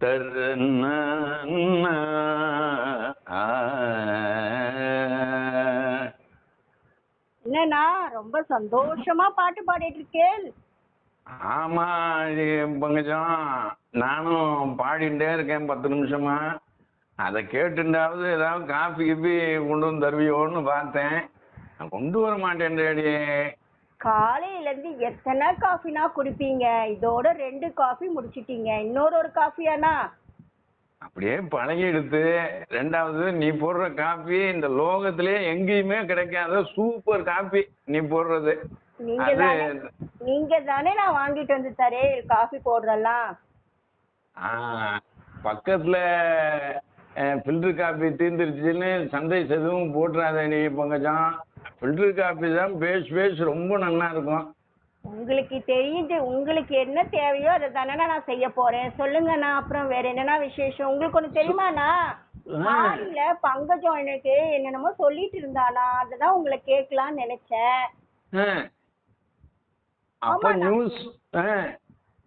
தரன்னா என்னண்ணா ரொம்ப சந்தோஷமா பாட்டு பாடிட்டு இருக்கேன் ஆமா இது பங்கஜம். நானும் பாடிட்டே இருக்கேன் பத்து நிமிஷமா. அதை கேட்டுண்டாவது ஏதாவது காஃபி கிஃபி கொண்டு வந்து தருவியோன்னு பார்த்தேன். கொண்டு வர மாட்டேன்டே காலையில இருந்து எத்தனை காஃபினா குடிப்பீங்க? இதோட ரெண்டு காஃபி முடிச்சிட்டீங்க. இன்னொரு ஒரு காஃபியாண்ணா அப்படியே பழகிடுத்து. ரெண்டாவது நீ போடுற காஃபி இந்த லோகத்திலேயே எங்கேயுமே கிடைக்காத சூப்பர் காஃபி நீ போடுறது. நீங்க தானே நீங்க தானே நான் வாங்கிட்டு வந்து தரேன் காஃபி போடுறலாம் ஆ, பக்கத்துல ஃபில்டர் காபி தீர்ந்துருச்சுன்னு சந்தை எதுவும் போட்டுறாத நீ பங்கஜம். ஃபில்டர் காபி தான் பேஸ் பேஸ் ரொம்ப நல்லா இருக்கும் உங்களுக்கு தெரியுது உங்களுக்கு என்ன தேவையோ அதை தானே நான் செய்ய போறேன். சொல்லுங்கண்ணா அப்புறம் வேற என்னண்ணா விசேஷம்? உங்களுக்கு ஒண்ணு தெரியுமாண்ணா? ஆ. மாடியில பங்கஜம் எனக்கு என்னென்னமோ சொல்லிட்டு இருந்தானா அததான் உங்களை கேட்கலாம்னு நினைச்சேன். அப்ப. நியூஸ்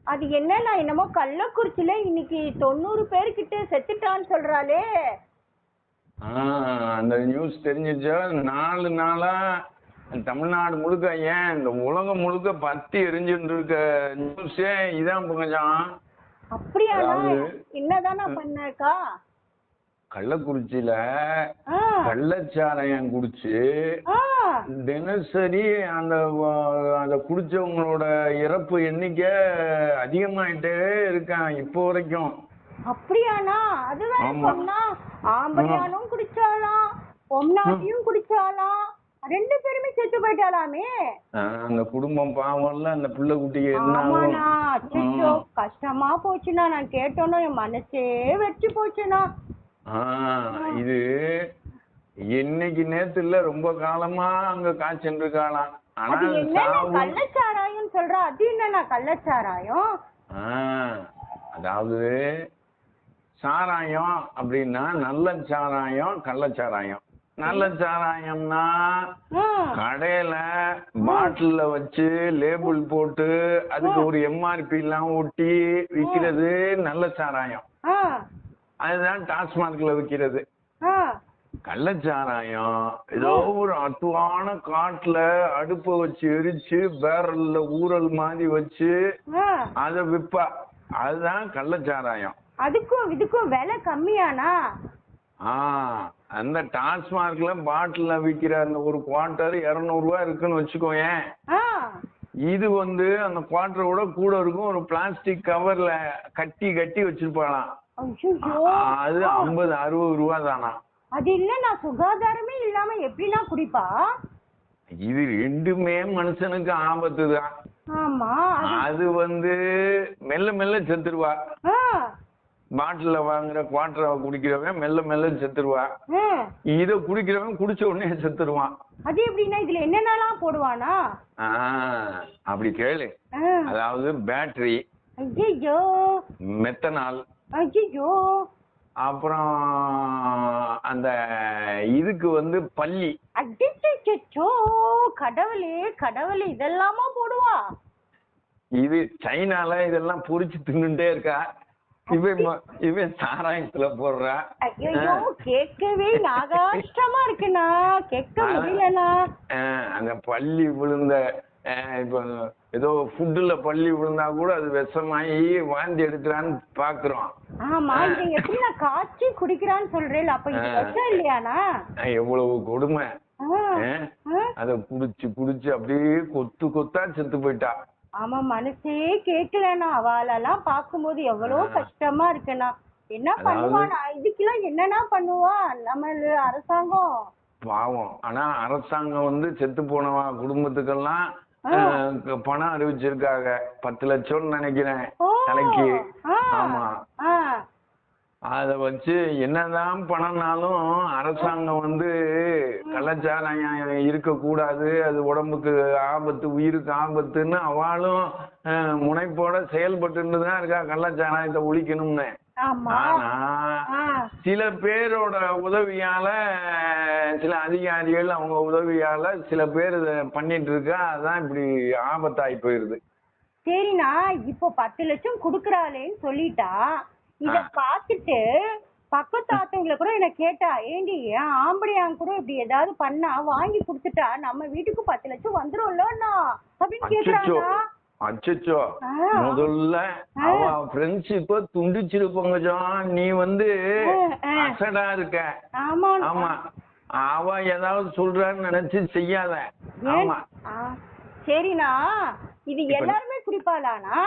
அது என்னண்ணா என்னமோ கள்ளக்குறிச்சியில இன்னைக்கு தொண்ணூறு பேர்கிட்ட செத்துட்டான்னு சொல்றாளே. அந்த நியூஸ் தெரிஞ்சிச்சோ நாலு நாளா தமிழ்நாடு முழுக்க ஏன் இந்த உலகம் முழுக்க பத்தி எரிஞ்சுட்டு இருக்க நியூஸே இதான் பங்கஜம் அதாவது- என்னதானா பண்ணக்கா? கள்ளக்குறிச்சியில ஆ. கள்ளச்சாராயம் குடிச்சு ஆ. தினசரி அந்த அந்த குடிச்சவங்களோட இறப்பு எண்ணிக்கை அதிகமாயிட்டே இருக்கான் இப்போ வரைக்கும். அப்படியாண்ணா? அது வேற. சொன்னா ஆம்பளையானும் குடிச்சாலாம் பொம்னாட்டியும் குடிச்சாலாம் ரெண்டு பேருமே செத்து போயிட்டாலாமே அந்த குடும்பம் பாவம்ல அந்த பிள்ளை குட்டிக்கு என்ன கஷ்டமா போச்சுண்ணா. நான் கேட்டோன்னே என் மனசே வெச்சு ஆஹ் இது என்னைக்கு நேத்து இல்ல ரொம்ப காலமா அங்க காய்ச்சல் இருக்காளாம் அது சாவு கள்ளச்சாராயம் சொல்ற? அது என்னண்ணா கள்ளச்சாராயம்? அதாவது சாராயம் அப்படின்னா நல்ல சாராயம் கள்ளச்சாராயம் நல்ல சாராயம்னா கடையில பாட்டில்ல வச்சு லேபிள் போட்டு அதுக்கு ஒரு எம்ஆர்பி எல்லாம் ஒட்டி விக்கிறது நல்ல சாராயம். அதுதான் டாஸ்மார்க்ல விக்கிறது. கள்ளச்சாராயம் ஏதோ ஒரு அத்துவான காட்டுல அடுப்ப வச்சு எரிச்சு பேரல்ல ஊறல் மாதிரி வச்சு. அத விப்பா. அதுதான் கள்ளச்சாராயம் அதுக்கும் இதுக்கும் விலை கம்மியாண்ணா ஆ அந்த டாஸ்மார்க்ல பாட்டில்ல விக்கிற அந்த ஒரு குவார்ட்டர் இருநூறு ரூபாய் இருக்குன்னு வச்சுக்கோயேன் ஆ. இது வந்து அந்த குவார்ட்டரோட கூட இருக்கும். ஒரு பிளாஸ்டிக் கவர்ல கட்டி கட்டி வச்சிருப்பாளாம். அது ஐம்பது அறுபது ரூபா தானா? அது இல்லண்ணா சுகாதாரமே இல்லாம எப்படிண்ணா குடிப்பா? இது ரெண்டுமே மனுஷனுக்கு ஆபத்து தான் ஆமா அது- அது வந்து மெல்ல மெல்ல செத்துருவா. ஆ, பாட்டில்ல வாங்குற குவார்டரை குடிக்கிறவன் மெல்ல மெல்ல செத்துருவா ஆ. இத குடிக்கிறவன் குடிச்ச உடனே செத்துருவான். அது எப்படின்னா இதுல என்னென்னலாம் போடுவானா? அப்படி கேளு. அதாவது பேட்டரி ஐயையோ. மெத்தனால் ஐயையோ. அப்புறம் அந்த இதுக்கு வந்து பள்ளி அடிச்சோ கடவுளே கடவுளே இதெல்லாமா போடுவா? இது சைனால இதெல்லாம் பொரிச்சு தின்னுட்டே இருக்கா. இவன் இவன் சாராயத்துல போடுறா. ஐயோ கேட்கவே நாகாஷ்டமா இருக்குண்ணா. கேட்க முடியலண்ணா. அந்த பள்ளி விழுந்த இப்போ ஏதோ ஃபுட்டுல பள்ளி விழுந்தா கூட அது விஷமாயி வாந்தி எடுக்கிறான்னு பாக்குறோம். ஆமா இதை எப்படி நான் காய்ச்சி குடிக்கிறான்னு சொல்றேன் அப்ப இது. விஷம் இல்லையாண்ணா? அஹ் எவ்வளவு கொடுமை. அத குடிச்சு குடிச்சு அப்படியே கொத்து கொத்தா செத்து போயிட்டா. ஆமா மனசே கேட்கலண்ணா. அவளெல்லாம் பார்க்கும்போது எவ்வளவு. கஷ்டமா இருக்குண்ணா. என்ன பண்ணுவானா? இதுக்கெல்லாம் என்னண்ணா பண்ணுவா? நம்ம அரசாங்கம். பாவம். ஆனா அரசாங்கம் வந்து செத்து போனவா குடும்பத்துக்கெல்லாம் பணம் அறிவிச்சிருக்காங்க. பத்து லட்சம்னு நினைக்கிறேன் தலைக்கு. ஆமா. அத வச்சு என்னதான் பணம்னாலும் அரசாங்கம் வந்து கள்ளச்சாராயம் இருக்கக்கூடாது அது உடம்புக்கு ஆபத்து உயிருக்கு ஆபத்துன்னு அவளும் முனைப்போட செயல்பட்டு தான் இருக்கா கள்ளச்சாராயத்தை ஒழிக்கணும்னு. ஆனா. சில பேரோட உதவியால சில அதிகாரிகள் அவங்க உதவியால சில பேர் பண்ணிட்டு இருக்கா அதான் இப்படி ஆபத்தாகி போயிருது. சரிண்ணா இப்போ பத்து லட்சம் குடுக்கறாளேன்னு சொல்லிட்டா இத ஆ. பார்த்துட்டு பக்கத்து ஆத்தவங்கள கூட என்ன கேட்டா ஏண்டி ஏன் ஆம்படியாங்க கூட இப்படி ஏதாவது பண்ணா வாங்கி கொடுத்துட்டா நம்ம வீட்டுக்கு பத்து லட்சம் வந்துரும்லண்ணா அப்படின்னு கேக்குறாங்க. அச்சச்சோ. ஆ. முதல்ல ஆ. அவ ஃப்ரெண்ட்ஷிப்ப துண்டிச்சிருப்போங்க ஜான் நீ வந்து. அசடா இருக்க. ஆமா. ஆமா. அவ ஏதாவது சொல்றான்னு நினைச்சு செய்யாத? ஆமா. சரிண்ணா. இது எல்லாருமே குடிப்பாளாண்ணா?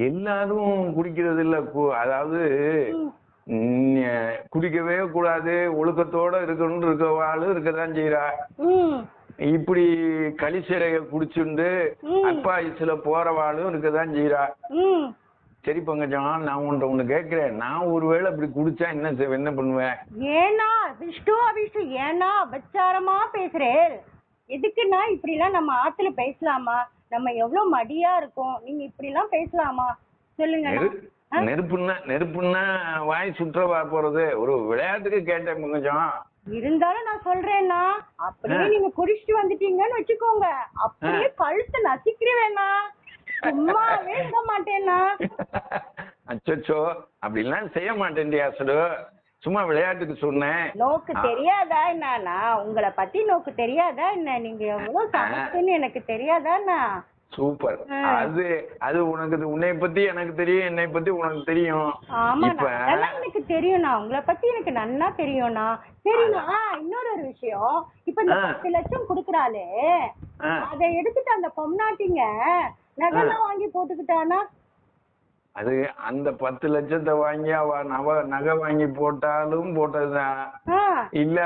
எல்லாரும் குடிக்கிறது இல்ல அதாவது குடிக்கவே கூடாது ஒழுக்கத்தோட இருக்கணும்னு இருக்கவாளும் இருக்கதான் செய்யறா இப்படி களிசிறைய குடிச்சுண்டு ம். அப்பாயிசுல போறவாளும் இருக்கதான் செய்யறா சரி பங்கஜம் நான் உன்ட்ட ஒண்ணு கேக்குறேன் நான் ஒருவேளை இப்படி குடிச்சா என்ன செய்வ என்ன பண்ணுவேன் ஏன்னா விஷ்ணு அபிஷ்டு ஏன்னா அபச்சாரமா பேசுறேன் எதுக்குன்னா இப்படி எல்லாம் நம்ம ஆத்துல பேசலாமா? நம்ம எவ்வளவு மடியா இருக்கோம். நீங்க இப்படி எல்லாம் பேசலாமா? சொல்லுங்க நெரு- நெருப்புன்னா நெருப்புன்னா வாய் சுற்றவா போறது. ஒரு விளையாட்டுக்கு கேட்டேன் பங்கஜம் இருந்தாலும் நான் சொல்றேன்னா அப்படியே. நீங்க குடிச்சிட்டு வந்துட்டீங்கன்னு வச்சுக்கோங்க. அப்படியே கழுத்தை நசிக்கிறவேண்ணா சும்மாவே விட மாட்டேன்னா. அச்சச்சோ அப்படிலாம் செய்ய மாட்டேன்டி அசடு. சும்மா விளையாட்டுக்கு சொன்னேன். நோக்கு தெரியாதா என்னண்ணா? உங்களை பத்தி நோக்கு தெரியாதா என்ன? நீங்க எவ்வளவு சமத்துன்னு எனக்கு தெரியாதாண்ணா? சூப்பர். அது அது உனக்கு உன்னை பத்தி எனக்கு தெரியும் என்னை பத்தி உனக்கு தெரியும். இப்ப எனக்கு தெரியும்ண்ணா. உங்களை பத்தி எனக்கு நன்னா தெரியும்ண்ணா. சரிண்ணா. இன்னொரு ஒரு விஷயம். இப்ப இந்த. பத்து லட்சம் குடுக்குறாளே. அதை எடுத்துட்டு அந்த பொம்னாட்டிங்க நகைலாம் வாங்கி போட்டுக்கிட்டானா? அது அந்த பத்து லட்சத்தை வாங்கி அவ நவ நகை வாங்கி போட்டாலும் போட்டதுதான். இல்ல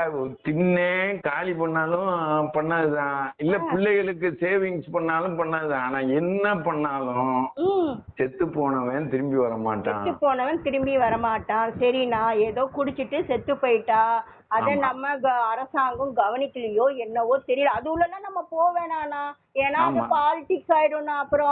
தின்னே காலி பண்ணாலும் பண்ணதுதான். இல்ல பிள்ளைகளுக்கு சேவிங்ஸ் பண்ணாலும் பண்ணதுதான். ஆனா என்ன பண்ணாலும் செத்து போனவன் திரும்பி வர மாட்டான் செத்து போனவன் திரும்பி வரமாட்டான். சரிண்ணா ஏதோ குடிச்சிட்டு செத்து போயிட்டா அத. நம்ம அரசாங்கம் கவனிக்கலையோ என்னவோ தெரியல. அது உள்ளலாம் நம்ம போவேணாண்ணா ஏன்னா. பாலிடிக்ஸ் ஆயிடும்னா அப்புறம்